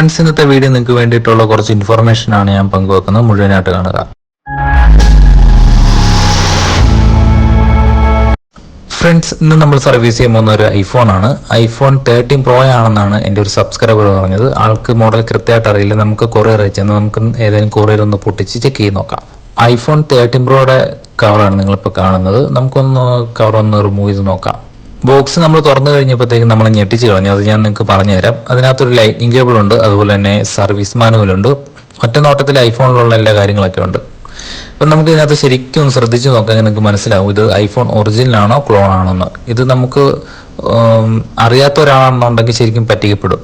Friends ഇന്നത്തെ video നിങ്ങൾക്ക് വേണ്ടിയിട്ടുള്ള കുറച്ച് ഇൻഫർമേഷൻ ആണ് ഞാൻ പങ്കുവെക്കുന്നത്. മുഴുവനായിട്ട് കാണുക. ഫ്രണ്ട്സ് ഇന്ന് നമ്മൾ സർവീസ് ചെയ്യാൻ പോകുന്ന ഒരു ഐഫോൺ ആണ്. ഐഫോൺ തേർട്ടീൻ പ്രോ ആണെന്നാണ് എന്റെ ഒരു സബ്സ്ക്രൈബർ പറഞ്ഞത്. ആൾക്ക് മോഡൽ കൃത്യമായിട്ട് അറിയില്ല. നമുക്ക് കൊറിയർ അയച്ചെന്ന് നമുക്ക് ഏതെങ്കിലും കൊറിയർ ഒന്ന് പൊട്ടിച്ച് ചെക്ക് ചെയ്ത് നോക്കാം. ഐഫോൺ തേർട്ടീൻ പ്രോയുടെ കവറാണ് നിങ്ങളിപ്പോൾ കാണുന്നത്. നമുക്കൊന്ന് കവർ ഒന്ന് റിമൂവ് ചെയ്ത് നോക്കാം. ബോക്സ് നമ്മൾ തുറന്നു കഴിഞ്ഞപ്പോഴത്തേക്കും നമ്മൾ ഞെട്ടിച്ച് കളഞ്ഞു. അത് ഞാൻ നിങ്ങൾക്ക് പറഞ്ഞു തരാം അതിനകത്തൊരു ലൈറ്റിംഗ് കേബിൾ ഉണ്ട്. അതുപോലെ തന്നെ സർവീസ് മാനുവൽ ഉണ്ട്. ഒറ്റ നോട്ടത്തിൽ ഐഫോണിലുള്ള എല്ലാ കാര്യങ്ങളൊക്കെ ഉണ്ട്. അപ്പം നമുക്ക് ഇതിനകത്ത് ശരിക്കും ഒന്ന് ശ്രദ്ധിച്ച് നോക്കാൻ നിങ്ങൾക്ക് മനസ്സിലാവും. ഇത് ഐഫോൺ ഒറിജിനൽ ആണോ ക്ലോൺ ആണോ എന്ന്. ഇത് നമുക്ക് അറിയാത്ത ഒരാളാണെന്നുണ്ടെങ്കിൽ ശരിക്കും പറ്റിക്കപ്പെടും.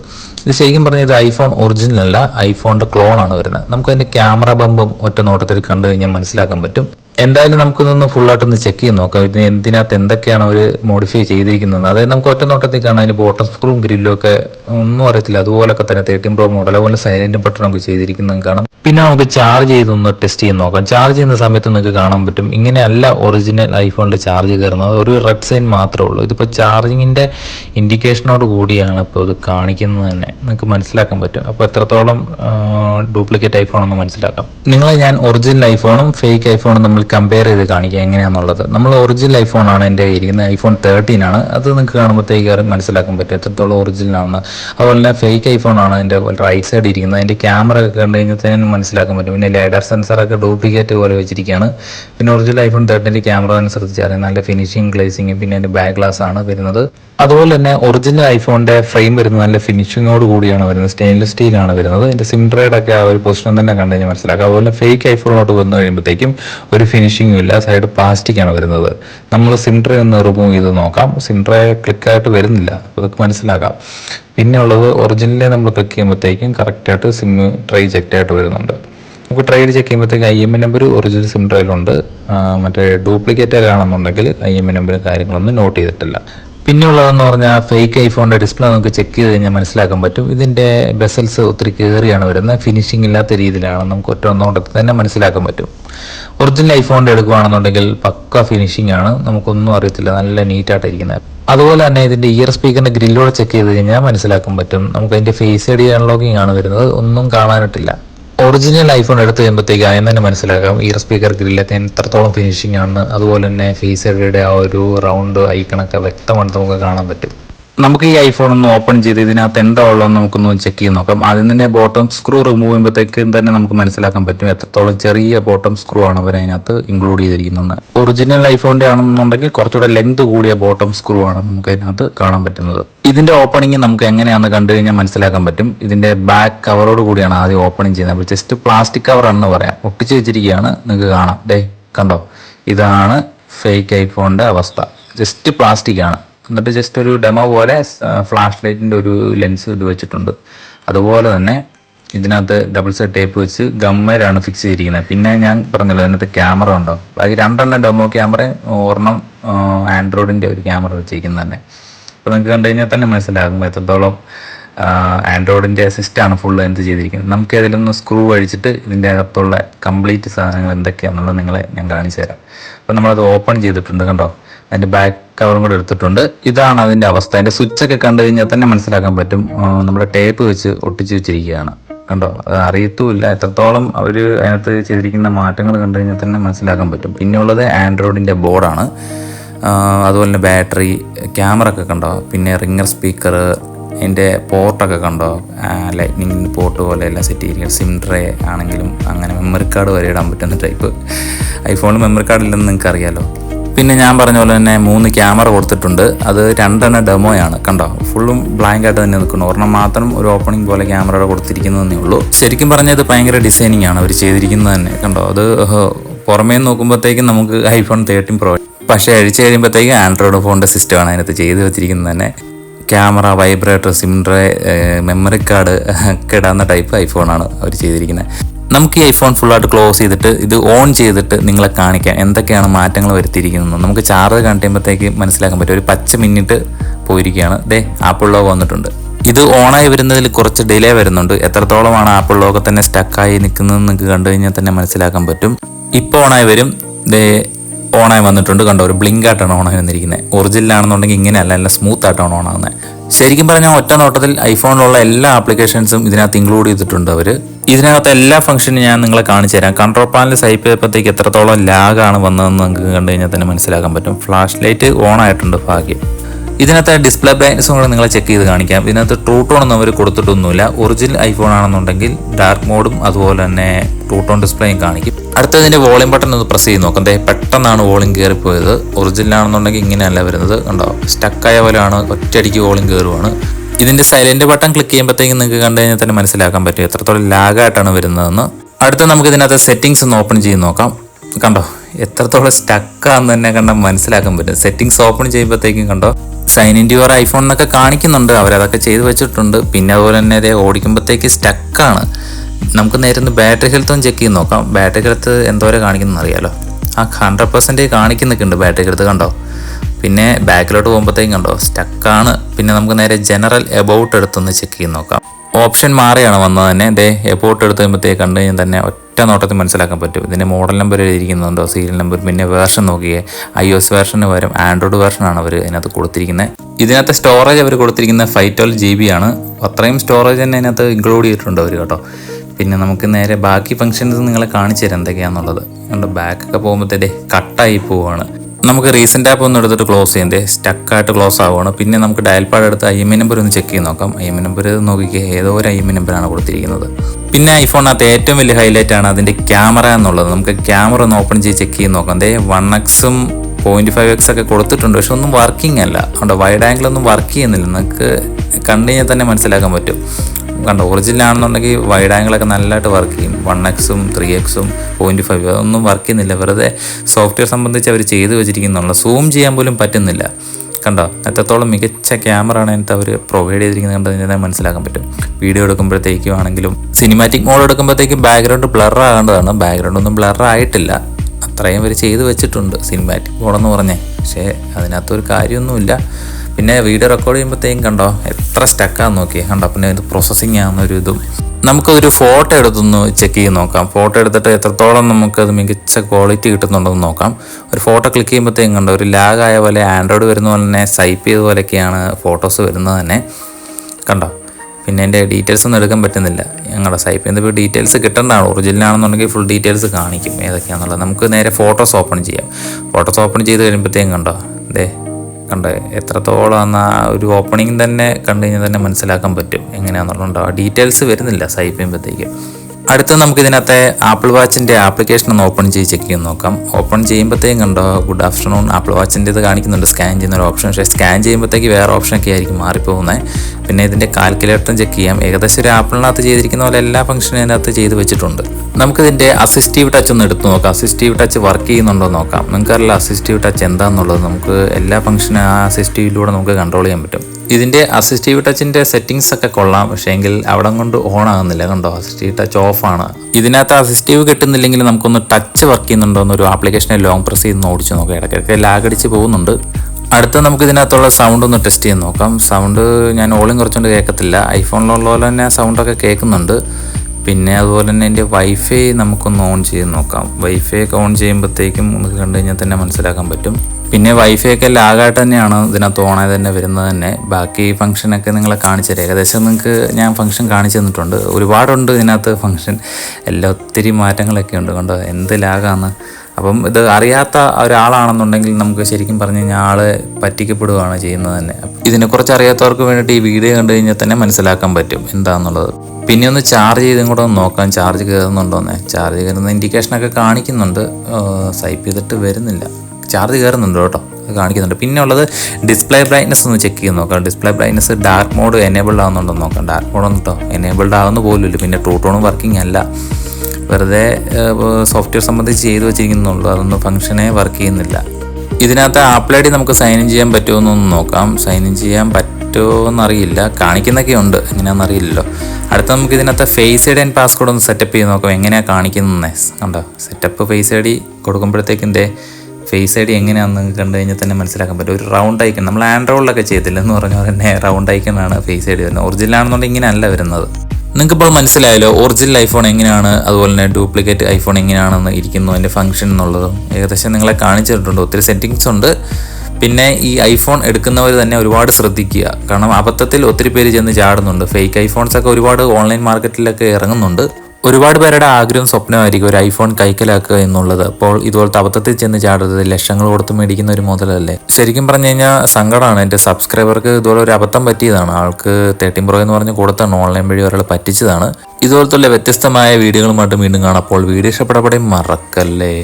ഇത് ശരിക്കും പറഞ്ഞാൽ ഇത് ഐഫോൺ ഒറിജിനൽ അല്ല ഐഫോണിന്റെ ക്ലോൺ ആണ് വരുന്നത്. നമുക്ക് അതിന്റെ ക്യാമറ ബമ്പും ഒറ്റ നോട്ടത്തിൽ കണ്ടു കഴിഞ്ഞാൽ മനസ്സിലാക്കാൻ പറ്റും. എന്തായാലും നമുക്കിതൊന്ന് ഫുള്ളായിട്ടൊന്ന് ചെക്ക് ചെയ്ത് നോക്കാം. ഇതിന് എന്തിനകത്ത് എന്തൊക്കെയാണ് അവർ മോഡിഫൈ ചെയ്തിരിക്കുന്നത്. അതായത് നമുക്ക് ഒറ്റ നോട്ടത്തിൽ കാണാം അതിന് ബോട്ടം സ്ക്രൂവും ഗ്രില്ലും ഒക്കെ ഒന്നും അറിയത്തില്ല. അതുപോലൊക്കെ തന്നെ തേർട്ടീൻ പ്രോ മോഡൽ അതുപോലെ സൈലന്റ് ബട്ടൺ നമുക്ക് ചെയ്തിരിക്കുന്നത് കാണാം. പിന്നെ നമുക്ക് ചാർജ് ചെയ്തൊന്ന് ടെസ്റ്റ് ചെയ്ത് നോക്കാം. ചാർജ് ചെയ്യുന്ന സമയത്ത് നിങ്ങൾക്ക് കാണാൻ പറ്റും. ഇങ്ങനെയല്ല ഒറിജിനൽ ഐഫോണിൽ ചാർജ് കയറുന്നത്. ഒരു റെഡ് സൈൻ മാത്രമേ ഉള്ളൂ. ഇതിപ്പോൾ ചാർജിങ്ങിന്റെ ഇൻഡിക്കേഷനോട് കൂടിയാണ് ഇപ്പോൾ ഇത് കാണിക്കുന്നത് തന്നെ. നിങ്ങൾക്ക് മനസ്സിലാക്കാൻ പറ്റും. അപ്പോൾ എത്രത്തോളം ഡ്യൂപ്ലിക്കേറ്റ് ഐഫോൺ എന്ന് മനസ്സിലാക്കാം. നിങ്ങളെ ഞാൻ ഒറിജിനൽ ഐഫോണും ഫേക്ക് ഐഫോണും നമ്മൾ കമ്പയർ ചെയ്ത് കാണിക്കുക എങ്ങനെയാണെന്നുള്ളത് നമ്മൾ ഒറിജിനൽ ഐഫോൺ ആണ് എന്റെ ഇരിക്കുന്നത്. ഐഫോൺ തേർട്ടീൻ ആണ്. അത് നിങ്ങൾക്ക് കാണുമ്പോഴത്തേക്ക് മനസ്സിലാക്കാൻ പറ്റും എത്രത്തോളം ഒറിജിനൽ ആണ് അതുപോലെ തന്നെ ഫേക്ക് ഐഫോൺ ആണ് എന്റെ റൈറ്റ് സൈഡ് ഇരിക്കുന്നത്. അതിന്റെ ക്യാമറ ഒക്കെ കണ്ടു കഴിഞ്ഞാൽ മനസ്സിലാക്കാൻ പറ്റും. പിന്നെ ലൈഡർ സെൻസർ ഒക്കെ ഡ്യൂപ്ലിക്കേറ്റ് പോലെ വെച്ചിരിക്കുകയാണ്. പിന്നെ ഒറിജിനൽ ഐഫോൺ തേർട്ടിന്റെ ക്യാമറ തന്നെ ശ്രദ്ധിച്ചാൽ നല്ല ഫിനിഷിംഗ് ഗ്ലേസിങ് പിന്നെ അതിന്റെ ബാക്ക് ഗ്ലാസ് ആണ് വരുന്നത്. അതുപോലെ തന്നെ ഒറിജിനൽ ഐഫോണിന്റെ ഫ്രെയിം വരുന്നത് നല്ല ഫിനിഷിങ്ങോട് കൂടിയാണ് വരുന്നത്. സ്റ്റെയിൻലെസ് സ്റ്റീലാണ് വരുന്നത്. ഇതിന്റെ സിം ഒക്കെ ആ ഒരു പൊസിഷൻ തന്നെ കണ്ടു മനസ്സിലാക്കാം. അതുപോലെ ഫേക്ക് ഐഫോണിലോട്ട് വന്നു കഴിയുമ്പോഴത്തേക്കും ഒരു ഫിനിഷിങ്ങും ഇല്ല. സൈഡ് പ്ലാസ്റ്റിക് ആണ് വരുന്നത്. നമ്മൾ സിം ട്രേ ഒന്ന് റിമൂവ് ചെയ്ത് നോക്കാം. സിം ട്രേ ക്ലിക്കായിട്ട് വരുന്നില്ല. അതൊക്കെ മനസ്സിലാക്കാം. പിന്നെ ഉള്ളത് ഒറിജിനലിനെ നമ്മൾ ക്ലിക്ക് ചെയ്യുമ്പോഴത്തേക്കും കറക്റ്റായിട്ട് സിം ട്രൈ ചെക്ക് ആയിട്ട് വരുന്നുണ്ട്. നമുക്ക് ട്രൈ ചെക്ക് ചെയ്യുമ്പോഴത്തേക്ക് I M A number original sim ട്രൈലുണ്ട് മറ്റേ ഡ്യൂപ്ലിക്കേറ്റ് ആണെന്നുണ്ടെങ്കിൽ ഐ എം എ നമ്പർ കാര്യങ്ങളൊന്നും നോട്ട് ചെയ്തിട്ടില്ല. പിന്നെ ഉള്ളതെന്ന് പറഞ്ഞാൽ ഫേക്ക് ഐഫോണിന്റെ ഡിസ്പ്ലേ നമുക്ക് ചെക്ക് ചെയ്ത് കഴിഞ്ഞാൽ മനസ്സിലാക്കാൻ പറ്റും. ഇതിന്റെ ബെസൽസ് ഒത്തിരി കയറിയാണ് വരുന്നത്. ഫിനിഷിംഗ് ഇല്ലാത്ത രീതിയിലാണ്. നമുക്ക് ഒറ്റ ഒന്നുകൊണ്ടൊക്കെ തന്നെ മനസ്സിലാക്കാൻ പറ്റും. ഒറിജിനൽ ഐഫോണിന്റെ എടുക്കുകയാണെന്നുണ്ടെങ്കിൽ പക്ക ഫിനിഷിംഗ് ആണ്. നമുക്കൊന്നും അറിയത്തില്ല. നല്ല നീറ്റായിട്ട് ഇരിക്കുന്നത്. അതുപോലെ തന്നെ ഇതിന്റെ ഇയർ സ്പീക്കറിന്റെ ഗ്രില്ലോടെ ചെക്ക് ചെയ്ത് കഴിഞ്ഞാൽ മനസ്സിലാക്കാൻ പറ്റും. നമുക്ക് അതിന്റെ ഫേസ് ഐ ഡി അൺലോക്കിംഗ് ആണ് വരുന്നത്. ഒന്നും കാണാനായിട്ടില്ല ഒറിജിനൽ ഐഫോൺ എടുത്ത് കഴിയുമ്പോഴത്തേക്ക് ആദ്യം തന്നെ മനസ്സിലാക്കാം. ഇയർ സ്പീക്കർ ഗ്രില്ലത്തെ എത്രത്തോളം ഫിനിഷിംഗ് ആണ്. അതുപോലെ തന്നെ ഫേസ് ഐഡിയുടെ ആ ഒരു റൗണ്ട് ഐക്കണൊക്കെ വ്യക്തമായിട്ട് നമുക്ക് കാണാൻ പറ്റും. നമുക്ക് ഈ ഐഫോൺ ഒന്ന് ഓപ്പൺ ചെയ്ത് ഇതിനകത്ത് എന്താ ഉള്ളതെന്ന് നമുക്കൊന്ന് ചെക്ക് ചെയ്ത് നോക്കാം. ആദ്യം തന്നെ ബോട്ടം സ്ക്രൂ റിമൂവ് ചെയ്യുമ്പോഴത്തേക്കും തന്നെ നമുക്ക് മനസ്സിലാക്കാൻ പറ്റും. എത്രത്തോളം ചെറിയ ബോട്ടം സ്ക്രൂ ആണ് അവർ അതിനകത്ത് ഇൻക്ലൂഡ് ചെയ്തിരിക്കുന്നത് ഒറിജിനൽ ഐഫോണിന്റെ ആണെന്നുണ്ടെങ്കിൽ കുറച്ചുകൂടെ ലെങ്ത് കൂടിയ ബോട്ടം സ്ക്രൂ ആണ് നമുക്ക് അതിനകത്ത് കാണാൻ പറ്റുന്നത്. ഇതിന്റെ ഓപ്പണിംഗ് നമുക്ക് എങ്ങനെയാണെന്ന് കണ്ടു കഴിഞ്ഞാൽ മനസ്സിലാക്കാൻ പറ്റും. ഇതിന്റെ ബാക്ക് കവറോട് കൂടിയാണ് ആദ്യം ഓപ്പണിംഗ് ചെയ്യുന്നത്. അപ്പോൾ ജസ്റ്റ് പ്ലാസ്റ്റിക് കവർ ആണെന്ന് പറയാം. ഒട്ടിച്ച് വെച്ചിരിക്കുകയാണ്. നിങ്ങൾക്ക് കാണാം. ഡേ കണ്ടോ? ഇതാണ് ഫേക്ക് ഐഫോണിന്റെ അവസ്ഥ. ജസ്റ്റ് പ്ലാസ്റ്റിക് ആണ്. എന്നിട്ട് ജസ്റ്റ് ഒരു ഡെമോ പോലെ ഫ്ലാഷ് ലൈറ്റിന്റെ ഒരു ലെൻസ് ഇത് വെച്ചിട്ടുണ്ട്. അതുപോലെ തന്നെ ഇതിനകത്ത് ഡബിൾ സെറ്റ് ടേപ്പ് വെച്ച് ഗമ്മയിലാണ് ഫിക്സ് ചെയ്തിരിക്കുന്നത്. പിന്നെ ഞാൻ പറഞ്ഞല്ലോ അതിനകത്ത് ക്യാമറ ഉണ്ടോ? ബാക്കി രണ്ടെണ്ണം ഡെമോ ക്യാമറ ഒരെണ്ണം ആൻഡ്രോയിഡിന്റെ ഒരു ക്യാമറ വെച്ചിരിക്കുന്നത് തന്നെ. അപ്പോൾ നിങ്ങൾക്ക് കണ്ടു കഴിഞ്ഞാൽ തന്നെ മനസ്സിലാകും എത്രത്തോളം ആൻഡ്രോയിഡിന്റെ സിസ്റ്റാണ് ഫുൾ എന്ത് ചെയ്തിരിക്കുന്നത്. നമുക്ക് അതിലൊന്ന് സ്ക്രൂ അഴിച്ചിട്ട് ഇതിന്റെ അകത്തുള്ള കംപ്ലീറ്റ് സാധനങ്ങൾ എന്തൊക്കെയാണെന്നുള്ളത് നിങ്ങളെ ഞാൻ കാണിച്ചു തരാം. അപ്പോൾ നമ്മളത് ഓപ്പൺ ചെയ്തിട്ടുണ്ട് കണ്ടോ? അതിന്റെ ബാക്ക് കവറും കൂടെ എടുത്തിട്ടുണ്ട്. ഇതാണ് അതിന്റെ അവസ്ഥ. അതിന്റെ സ്വിച്ച് ഒക്കെ കണ്ടു കഴിഞ്ഞാൽ തന്നെ മനസ്സിലാക്കാൻ പറ്റും. നമ്മുടെ ടേപ്പ് വെച്ച് ഒട്ടിച്ച് വെച്ചിരിക്കുകയാണ്. കണ്ടോ? അത് അറിയത്തുമില്ല. എത്രത്തോളം അവർ അതിനകത്ത് ചെയ്തിരിക്കുന്ന മാറ്റങ്ങൾ കണ്ടു കഴിഞ്ഞാൽ തന്നെ മനസ്സിലാക്കാൻ പറ്റും. പിന്നെ ഉള്ളത് ആൻഡ്രോയിഡിന്റെ ബോർഡാണ് അതുപോലെ തന്നെ ബാറ്ററി ക്യാമറ ഒക്കെ കണ്ടോ? പിന്നെ റിംഗർ സ്പീക്കർ അതിന്റെ പോർട്ടൊക്കെ കണ്ടോ? ലൈറ്റ്നിങ് പോർട്ട് പോലെ എല്ലാം സെറ്റ് ചെയ്തിരിക്കും സിം ട്രേ ആണെങ്കിലും അങ്ങനെ മെമ്മറി കാർഡ് വരെ ഇടാൻ പറ്റുന്ന ടൈപ്പ് ഐഫോണിൽ മെമ്മറി കാർഡ് ഇല്ലെന്ന് നിങ്ങൾക്ക് അറിയാലോ പിന്നെ ഞാൻ പറഞ്ഞ പോലെ തന്നെ മൂന്ന് ക്യാമറ കൊടുത്തിട്ടുണ്ട്. അത് രണ്ടെണ്ണം ഡെമോയാണ്. കണ്ടോ? ഫുള്ളും ബ്ലാങ്ക് ആയിട്ട് തന്നെ നിൽക്കുന്നു. ഒരെണ്ണം മാത്രം ഒരു ഓപ്പണിംഗ് പോലെ ക്യാമറയുടെ കൊടുത്തിരിക്കുന്നതെന്നേ ഉള്ളൂ. ശരിക്കും പറഞ്ഞാൽ ഇത് ഭയങ്കര ഡിസൈനിങ് ആണ് അവർ ചെയ്തിരിക്കുന്നത് തന്നെ. കണ്ടോ? അത് പുറമേ നോക്കുമ്പോഴത്തേക്കും നമുക്ക് ഐഫോൺ തേർട്ടീൻ പ്രോ പക്ഷേ അഴിച്ചു കഴിയുമ്പോഴത്തേക്കും ആൻഡ്രോയിഡ് ഫോണിന്റെ സിസ്റ്റമാണ് അതിനകത്ത് ചെയ്ത് വെച്ചിരിക്കുന്നത് തന്നെ. Camera vibrator SIM memory card ഒക്കെ ഇടാവുന്ന ടൈപ്പ് ഐഫോണാണ് അവർ ചെയ്തിരിക്കുന്നത്. നമുക്ക് ഈ ഐഫോൺ ഫുള്ളായിട്ട് ക്ലോസ് ചെയ്തിട്ട് ഇത് ഓൺ ചെയ്തിട്ട് നിങ്ങളെ കാണിക്കാം. എന്തൊക്കെയാണ് മാറ്റങ്ങൾ വരുത്തിയിരിക്കുന്നത് നമുക്ക് ചാർജ് കണ്ടുമ്പോഴത്തേക്ക് മനസ്സിലാക്കാൻ പറ്റും. ഒരു പച്ച മിനിറ്റ് പോയിരിക്കുകയാണ്. ദേ ആപ്പിൾ ലോഗ് വന്നിട്ടുണ്ട്. ഇത് ഓണായി വരുന്നതിൽ കുറച്ച് ഡിലേ വരുന്നുണ്ട്. എത്രത്തോളമാണ് ആപ്പിൾ ലോഗ് തന്നെ സ്റ്റക്കായി നിൽക്കുന്നത് നിങ്ങൾക്ക് കണ്ടു കഴിഞ്ഞാൽ തന്നെ മനസ്സിലാക്കാൻ പറ്റും. ഇപ്പോൾ ഓണായി വരും. ദേ ഓണായി വന്നിട്ടുണ്ട്. കണ്ടോ ഒരു ബ്ലിങ്ക് ആയിട്ടാണ് ഓണായി വന്നിരിക്കുന്നത് ഒറിജിനൽ ആണെന്നുണ്ടെങ്കിൽ ഇങ്ങനെയല്ല നല്ല സ്മൂത്ത് ആയിട്ടാണ് ഓണാകുന്നത് ശരിക്കും പറഞ്ഞാൽ ഒറ്റ നോട്ടത്തിൽ ഐഫോണിലുള്ള എല്ലാ ആപ്ലിക്കേഷൻസും ഇതിനകത്ത് ഇൻക്ലൂഡ് ചെയ്തിട്ടുണ്ട് അവർ ഇതിനകത്ത് എല്ലാ ഫംഗ്ഷനും ഞാൻ നിങ്ങളെ കാണിച്ചു തരാം. കൺട്രോൾ പാനൽ സൈപ്പ് ചെയ്തപ്പോഴത്തേക്ക് എത്രത്തോളം ലാഗാണ് വന്നതെന്ന് നിങ്ങൾക്ക് കണ്ടു കഴിഞ്ഞാൽ തന്നെ മനസ്സിലാക്കാൻ പറ്റും. ഫ്ലാഷ് ലൈറ്റ് ഓൺ ആയിട്ടുണ്ട് ഭാഗ്യം. ഇതിനകത്ത് ഡിസ്പ്ലേ ബ്രൈറ്റ്നസ് കൂടെ നിങ്ങളെ ചെക്ക് ചെയ്ത് കാണിക്കാം. ഇതിനകത്ത് ട്രൂ ടോൺ ഒന്നും അവർ കൊടുത്തിട്ടൊന്നുമില്ല. ഒറിജിനൽ ഐഫോൺ ആണെന്നുണ്ടെങ്കിൽ ഡാർക്ക് മോഡും അതുപോലെ തന്നെ ട്രൂ ടോൺ ഡിസ്പ്ലേയും കാണിക്കും. അടുത്തതിന്റെ വോളിയം ബട്ടൺ ഒന്ന് പ്രസ് ചെയ്ത് നോക്കാം. അതേ പെട്ടെന്നാണ് വോളിയം കയറിപ്പോയത് ഒറിജിനൽ ആണെന്നുണ്ടെങ്കിൽ ഇങ്ങനെയല്ല വരുന്നത്. കണ്ടോ? സ്റ്റക്കായ പോലെയാണ്. ഒറ്റയടിക്ക് വോളിയം കയറുവാണ് ഇതിന്റെ സൈലന്റ് ബട്ടൺ ക്ലിക്ക് ചെയ്യുമ്പോഴത്തേക്കും നിങ്ങൾക്ക് കണ്ടു കഴിഞ്ഞാൽ തന്നെ മനസ്സിലാക്കാൻ പറ്റും. എത്രത്തോളം ലാഗായിട്ടാണ് വരുന്നതെന്ന്. അടുത്ത നമുക്ക് ഇതിനകത്ത് സെറ്റിങ്സ് ഒന്ന് ഓപ്പൺ ചെയ്ത് നോക്കാം. കണ്ടോ? എത്രത്തോളം സ്റ്റക്കാന്ന് തന്നെ കണ്ടാൽ മനസ്സിലാക്കാൻ പറ്റും. സെറ്റിങ്സ് ഓപ്പൺ ചെയ്യുമ്പോഴത്തേക്കും കണ്ടോ? സൈൻ ഇൻ യുവർ ഐഫോൺ എന്നൊക്കെ കാണിക്കുന്നുണ്ട്. അവരതൊക്കെ ചെയ്തു വെച്ചിട്ടുണ്ട്. പിന്നെ അതുപോലെ തന്നെ അതേ ഓടിക്കുമ്പോഴത്തേക്ക് സ്റ്റക്കാണ് നമുക്ക് നേരെ ഒന്ന് ബാറ്ററി ഹെൽത്ത് ഒന്ന് ചെക്ക് ചെയ്ത് നോക്കാം. ബാറ്ററി ഹെൽത്ത് എന്തോരം കാണിക്കുന്നത് അറിയാലോ. ആ ഹൺഡ്രഡ് പെർസെന്റേജ് കാണിക്കുന്നൊക്കെ ഉണ്ട് ബാറ്ററി ഹെൽത്ത് കണ്ടോ? പിന്നെ ബാക്കിലോട്ട് പോകുമ്പോഴത്തേക്കും കണ്ടോ? സ്റ്റക്കാണ് പിന്നെ നമുക്ക് നേരെ ജനറൽ എബൌട്ട് എടുത്തൊന്ന് ചെക്ക് ചെയ്ത് നോക്കാം. ഓപ്ഷൻ മാറിയാണ് വന്നത് തന്നെ. ദേ എബൌട്ട് എടുത്ത് കഴിയുമ്പോഴത്തേക്ക് കണ്ടു കഴിഞ്ഞാൽ തന്നെ ഒറ്റ നോട്ടത്തിൽ മനസ്സിലാക്കാൻ പറ്റും. ഇതിന്റെ മോഡൽ നമ്പർ എഴുതിയിരിക്കുന്നുണ്ടോ സീരിയൽ നമ്പർ പിന്നെ വേർഷൻ നോക്കിയേ. ഐ ഒ എസ് വേർഷന് വരും ആൻഡ്രോയിഡ് വേർഷനാണ് അവർ ഇതിനകത്ത് കൊടുത്തിരിക്കുന്നത്. ഇതിനകത്ത് സ്റ്റോറേജ് അവർ കൊടുത്തിരിക്കുന്ന ഫൈവ് ട്വൽവ് ജി ബി ആണ്. അത്രയും സ്റ്റോറേജ് തന്നെ ഇതിനകത്ത് ഇൻക്ലൂഡ് ചെയ്തിട്ടുണ്ട് അവർ കേട്ടോ. പിന്നെ നമുക്ക് നേരെ ബാക്കി ഫംഗ്ഷൻസ് നിങ്ങളെ കാണിച്ചു തരാം എന്തൊക്കെയാണെന്നുള്ളത് ബാക്ക് ബാക്കൊക്കെ പോകുമ്പോഴത്തേ കട്ടായി പോവുകയാണ് നമുക്ക് റീസെന്റ് ആപ്പ് ഒന്ന് എടുത്തിട്ട് ക്ലോസ് ചെയ്യണ്ടേ സ്റ്റക്കായിട്ട് ക്ലോസ് ആവുകയാണ് പിന്നെ നമുക്ക് ഡയൽ പാഡ് എടുത്ത് ഐ എം നമ്പർ ഒന്ന് ചെക്ക് ചെയ്ത് നോക്കാം. ഐ എം നമ്പർ നോക്കിക്കുക ഏതോ ഒരു ഐ എം നമ്പറാണ് കൊടുത്തിരിക്കുന്നത്. പിന്നെ ഐഫോണിനകത്ത് ഏറ്റവും വലിയ ഹൈലൈറ്റ് ആണ് അതിന്റെ ക്യാമറ എന്നുള്ളത്. നമുക്ക് ക്യാമറ ഒന്ന് ഓപ്പൺ ചെയ്ത് ചെക്ക് ചെയ്ത് നോക്കാം. അതേ വൺ എക്സും പോയിന്റ് ഫൈവ് എക്സ് ഒക്കെ കൊടുത്തിട്ടുണ്ട്. പക്ഷെ ഒന്നും വർക്കിംഗ് അല്ല. അതുകൊണ്ട് വൈഡ് ആംഗിൾ ഒന്നും വർക്ക് ചെയ്യുന്നില്ല. നിങ്ങൾക്ക് കണ്ടു കഴിഞ്ഞാൽ തന്നെ മനസ്സിലാക്കാൻ പറ്റും. കണ്ടോ ഒറിജിനൽ ആണെന്നുണ്ടെങ്കിൽ വൈഡ് ആംഗിളൊക്കെ നല്ലതായിട്ട് വർക്ക് ചെയ്യും. വൺ എക്സും ത്രീ എക്സും പോയിന്റ് ഫൈവ് അതൊന്നും വർക്ക് ചെയ്യുന്നില്ല. വെറുതെ സോഫ്റ്റ്വെയർ സംബന്ധിച്ച് അവർ ചെയ്തു വെച്ചിരിക്കുന്നുള്ള സൂം ചെയ്യാൻ പോലും പറ്റുന്നില്ല. കണ്ടോ എത്രത്തോളം മികച്ച ക്യാമറ ആണ് അതിനകത്ത് അവർ പ്രൊവൈഡ് ചെയ്തിരിക്കുന്നത് കണ്ടത് തന്നെ മനസ്സിലാക്കാൻ പറ്റും. വീഡിയോ എടുക്കുമ്പോഴത്തേക്കും ആണെങ്കിലും സിനിമാറ്റിക് മോഡ് എടുക്കുമ്പോഴത്തേക്കും ബാക്ക്ഗ്രൗണ്ട് ബ്ലർ ആകേണ്ടതാണ്. ബാക്ക്ഗ്രൗണ്ട് ഒന്നും ബ്ലർ ആയിട്ടില്ല. അത്രയും അവർ ചെയ്തു വെച്ചിട്ടുണ്ട് സിനിമാറ്റിക് മോഡെന്ന് പറഞ്ഞേ. പക്ഷേ അതിനകത്തൊരു കാര്യമൊന്നുമില്ല. പിന്നെ വീഡിയോ റെക്കോർഡ് ചെയ്യുമ്പോഴത്തേക്കും കണ്ടോ എത്ര സ്റ്റക്കാന്ന് നോക്കി. കണ്ടോ പിന്നെ ഇത് പ്രോസസ്സിങ് ആവുന്ന ഒരു ഇതും. നമുക്കൊരു ഫോട്ടോ എടുത്തൊന്ന് ചെക്ക് ചെയ്ത് നോക്കാം. ഫോട്ടോ എടുത്തിട്ട് എത്രത്തോളം നമുക്കത് മികച്ച ക്വാളിറ്റി കിട്ടുന്നുണ്ടെന്ന് നോക്കാം. ഒരു ഫോട്ടോ ക്ലിക്ക് ചെയ്യുമ്പോഴത്തേക്കും കണ്ടോ ഒരു ലാഗ് ആയ പോലെ ആൻഡ്രോയിഡ് വരുന്ന പോലെ തന്നെ സൈപ്പ് ചെയ്ത പോലെയൊക്കെയാണ് ഫോട്ടോസ് വരുന്നത് തന്നെ. കണ്ടോ പിന്നെ എന്റെ ഡീറ്റെയിൽസ് ഒന്നും എടുക്കാൻ പറ്റുന്നില്ല. ഞങ്ങളുടെ സൈപ്പ് ചെയ്യുമ്പോൾ ഡീറ്റെയിൽസ് കിട്ടേണ്ടതാണ് ഒറിജിനൽ ആണെന്നുണ്ടെങ്കിൽ ഫുൾ ഡീറ്റെയിൽസ് കാണിക്കും ഏതൊക്കെയാണെന്നുള്ളത്. നമുക്ക് നേരെ ഫോട്ടോസ് ഓപ്പൺ ചെയ്യാം. ഫോട്ടോസ് ഓപ്പൺ ചെയ്ത് കഴിയുമ്പോഴത്തേക്കും കണ്ടോ ദേ കണ്ടോ എത്രത്തോളം ആ ഒരു ഓപ്പണിംഗ് തന്നെ കണ്ടു കഴിഞ്ഞാൽ തന്നെ മനസ്സിലാക്കാൻ പറ്റും. എങ്ങനെയാണെന്നുള്ളതുകൊണ്ട് ആ ഡീറ്റെയിൽസ് വരുന്നില്ല സൈപ്പ് ചെയ്യുമ്പോഴത്തേക്കും അടുത്ത നമുക്ക് ഇതിനകത്തെ ആപ്പിൾ വാച്ചിന്റെ ആപ്ലിക്കേഷൻ ഒന്ന് ഓപ്പൺ ചെയ്ത് ചെക്ക് ചെയ്ത് നോക്കാം. ഓപ്പൺ ചെയ്യുമ്പോഴത്തേക്കും കണ്ടോ ഗുഡ് ആഫ്റ്റർനൂൺ ആപ്പിൾ വാച്ചിന്റെ ഇത് കാണിക്കുന്നുണ്ട്. സ്കാൻ ചെയ്യുന്ന ഒരു ഓപ്ഷൻ. പക്ഷേ സ്കാൻ ചെയ്യുമ്പോഴത്തേക്ക് വേറെ ഓപ്ഷനൊക്കെ ആയിരിക്കും മാറിപ്പോകുന്നത് പിന്നെ ഇതിന്റെ കാൽക്കുലേറ്ററും ചെക്ക് ചെയ്യാം. ഏകദേശം ഒരു ആപ്പിളിനകത്ത് ചെയ്തിരിക്കുന്ന പോലെ എല്ലാ ഫംഗ്ഷനും അതിനകത്ത് ചെയ്ത് വെച്ചിട്ടുണ്ട്. നമുക്കിതിന്റെ അസിസ്റ്റീവ് ടച്ച് ഒന്ന് എടുത്ത് നോക്കാം. അസിസ്റ്റീവ് ടച്ച് വർക്ക് ചെയ്യുന്നുണ്ടോ നോക്കാം. നിങ്ങൾക്കറിയില്ല അസിസ്റ്റീവ് ടച്ച് എന്താണെന്നുള്ളത് നമുക്ക് എല്ലാ ഫംഗ്ഷനും ആ അസിസ്റ്റീവിലൂടെ നമുക്ക് കൺട്രോൾ ചെയ്യാൻ പറ്റും. ഇതിന്റെ അസിസ്റ്റീവ് ടച്ചിന്റെ സെറ്റിങ്സ് ഒക്കെ കൊള്ളാം. പക്ഷേ എങ്കിൽ അവിടെ കൊണ്ട് ഓൺ ആകുന്നില്ല. കണ്ടോ? അസിസ്റ്റീവ് ടച്ച് ഓഫ് ആണ്. ഇതിനകത്ത് അസിസ്റ്റീവ് കിട്ടുന്നില്ലെങ്കിൽ നമുക്കൊന്ന് ടച്ച് വർക്ക് ചെയ്യുന്നുണ്ടോ എന്നൊരു ആപ്ലിക്കേഷനെ ലോങ് പ്രസ് ചെയ്ത് ഓടിച്ച് നോക്കാം. ഇടയ്ക്കിടയ്ക്ക് ലാഗ് അടിച്ച് പോകുന്നുണ്ട്. അടുത്ത നമുക്ക് ഇതിനകത്തുള്ള സൗണ്ട് ഒന്ന് ടെസ്റ്റ് ചെയ്ത് നോക്കാം. സൗണ്ട് ഞാൻ ഓളിയും കുറച്ചുകൊണ്ട് കേൾക്കത്തില്ല ഐഫോണിലുള്ള പോലെ തന്നെ സൗണ്ടൊക്കെ കേൾക്കുന്നുണ്ട് പിന്നെ അതുപോലെ തന്നെ എന്റെ വൈഫൈ നമുക്കൊന്ന് ഓൺ ചെയ്ത് നോക്കാം. വൈഫൈ ഒക്കെ ഓൺ ചെയ്യുമ്പോഴത്തേക്കും നമുക്ക് കണ്ടു കഴിഞ്ഞാൽ തന്നെ മനസ്സിലാക്കാൻ പറ്റും. പിന്നെ വൈഫൈ ഒക്കെ ലാഗായിട്ട് തന്നെയാണ് ഇതിനകത്ത് ഓണായി തന്നെ വരുന്നത് തന്നെ. ബാക്കി ഫംഗ്ഷനൊക്കെ നിങ്ങളെ കാണിച്ചു തരാം. ഏകദേശം നിങ്ങൾക്ക് ഞാൻ ഫംഗ്ഷൻ കാണിച്ചു തന്നിട്ടുണ്ട്. ഒരുപാടുണ്ട് ഇതിനകത്ത് ഫംഗ്ഷൻ എല്ലാം ഒത്തിരി മാറ്റങ്ങളൊക്കെ ഉണ്ട് കണ്ടോ? എന്ത് ലാഗാണ് അപ്പം ഇത് അറിയാത്ത ഒരാളാണെന്നുണ്ടെങ്കിൽ നമുക്ക് ശരിക്കും പറഞ്ഞു കഴിഞ്ഞാൽ ആൾ പറ്റിക്കപ്പെടുകയാണ് ചെയ്യുന്നത് തന്നെ. ഇതിനെക്കുറിച്ച് അറിയാത്തവർക്ക് വേണ്ടിയിട്ട് ഈ വീഡിയോ കണ്ടു കഴിഞ്ഞാൽ തന്നെ മനസ്സിലാക്കാൻ പറ്റും എന്താണെന്നുള്ളത് പിന്നെ ഒന്ന് ചാർജ് ചെയ്തും കൂടെ ഒന്ന് നോക്കാം. ചാർജ് കയറുന്നുണ്ടോന്നെ ചാർജ് കയറുന്ന ഇൻഡിക്കേഷനൊക്കെ കാണിക്കുന്നുണ്ട്. സൈപ്പ് ചെയ്തിട്ട് വരുന്നില്ല. ചാർജ് കയറുന്നുണ്ട് കേട്ടോ. കാണിക്കുന്നുണ്ട്. പിന്നെ ഉള്ളത് ഡിസ്പ്ലേ ബ്രൈറ്റ്നസ് ഒന്ന് ചെക്ക് ചെയ്ത് നോക്കാം. Display brightness dark mode enabled ആവുന്നുണ്ടോ നോക്കാം. ഡാർക്ക് മോഡ് ഒന്നും കേട്ടോ എനേബിൾഡ് ആവുന്ന പോലുമില്ല. പിന്നെ ടൂ ടോണും വർക്കിംഗ് അല്ല. വെറുതെ സോഫ്റ്റ്വെയർ സംബന്ധിച്ച് ചെയ്തു വെച്ചിരിക്കുന്നുള്ളൂ. അതൊന്നും ഫംഗ്ഷനെ വർക്ക് ചെയ്യുന്നില്ല. ഇതിനകത്ത് ആപ്പിൾ ഐ ഡി നമുക്ക് സൈൻ ഇൻ ചെയ്യാൻ പറ്റുമോ എന്നൊന്ന് നോക്കാം. സൈൻ ഇൻ ചെയ്യാൻ പറ്റുമോ എന്നറിയില്ല കാണിക്കുന്നൊക്കെ ഉണ്ട്. എങ്ങനെയാണെന്ന് അറിയില്ലല്ലോ അടുത്ത നമുക്ക് ഇതിനകത്ത് face I D and password ഒന്ന് സെറ്റപ്പ് ചെയ്ത് നോക്കാം. എങ്ങനെയാണ് കാണിക്കുന്നതെന്നേ. കണ്ടോ? സെറ്റപ്പ് ഫേസ് ഐ ഡി കൊടുക്കുമ്പോഴത്തേക്കിന്റെ ഫേസ് ഐ ഡി എങ്ങനെയാണെന്ന് കണ്ടു കഴിഞ്ഞാൽ തന്നെ മനസ്സിലാക്കാൻ പറ്റും. ഒരു റൗണ്ട് ഐക്കൺ നമ്മൾ ആൻഡ്രോയിഡിലൊക്കെ ചെയ്തില്ലെന്ന് പറഞ്ഞാൽ തന്നെ റൗണ്ട് ഐക്കണാണ് ഫേസ് ഐ ഡി വരുന്നത്. ഒറിജിനൽ ആണെന്നുണ്ടെങ്കിൽ ഇങ്ങനെയല്ല വരുന്നത്. നിങ്ങൾക്ക് ഇപ്പോൾ മനസ്സിലായല്ലോ ഒറിജിനൽ ഐഫോൺ എങ്ങനെയാണ് അതുപോലെ തന്നെ ഡ്യൂപ്ലിക്കേറ്റ് ഐഫോൺ എങ്ങനെയാണെന്ന് ഇരിക്കുന്നു അതിന്റെ ഫംഗ്ഷൻ എന്നുള്ളതും. ഏകദേശം നിങ്ങളെ കാണിച്ചിട്ടുണ്ട് ഒത്തിരി സെറ്റിങ്സ് ഉണ്ട്. പിന്നെ ഈ ഐഫോൺ എടുക്കുന്നവർ തന്നെ ഒരുപാട് ശ്രദ്ധിക്കുക. കാരണം അബദ്ധത്തിൽ ഒത്തിരി പേര് ചെന്ന് ചാടുന്നുണ്ട്. ഫേക്ക് ഐഫോൺസ് ഒക്കെ ഒരുപാട് ഓൺലൈൻ മാർക്കറ്റിലൊക്കെ ഇറങ്ങുന്നുണ്ട്. ഒരുപാട് പേരുടെ ആഗ്രഹം സ്വപ്നമായിരിക്കും ഒരു ഐഫോൺ കൈക്കലാക്കുക എന്നുള്ളത്. അപ്പോൾ ഇതുപോലത്തെ അബദ്ധത്തിൽ ചെന്ന് ചാടരുത് ലക്ഷങ്ങൾ കൊടുത്ത് മേടിക്കുന്ന ഒരു മുതലല്ലേ ശരിക്കും പറഞ്ഞു കഴിഞ്ഞാൽ സങ്കടമാണ് എന്റെ സബ്സ്ക്രൈബർക്ക് ഇതുപോലെ ഒരു അബദ്ധം പറ്റിയതാണ്. ആൾക്ക് തേർട്ടീൻ പ്രോ എന്ന് പറഞ്ഞ് കൊടുത്താണ് ഓൺലൈൻ വഴി ഒരാൾ പറ്റിച്ചതാണ്. ഇതുപോലത്തുള്ള വ്യത്യസ്തമായ വീഡിയോകളുമായിട്ട് വീണ്ടും കാണാം. അപ്പോൾ വീഡിയോ ഇഷ്ടപ്പെടപ്പെടെ മറക്കല്ലേ?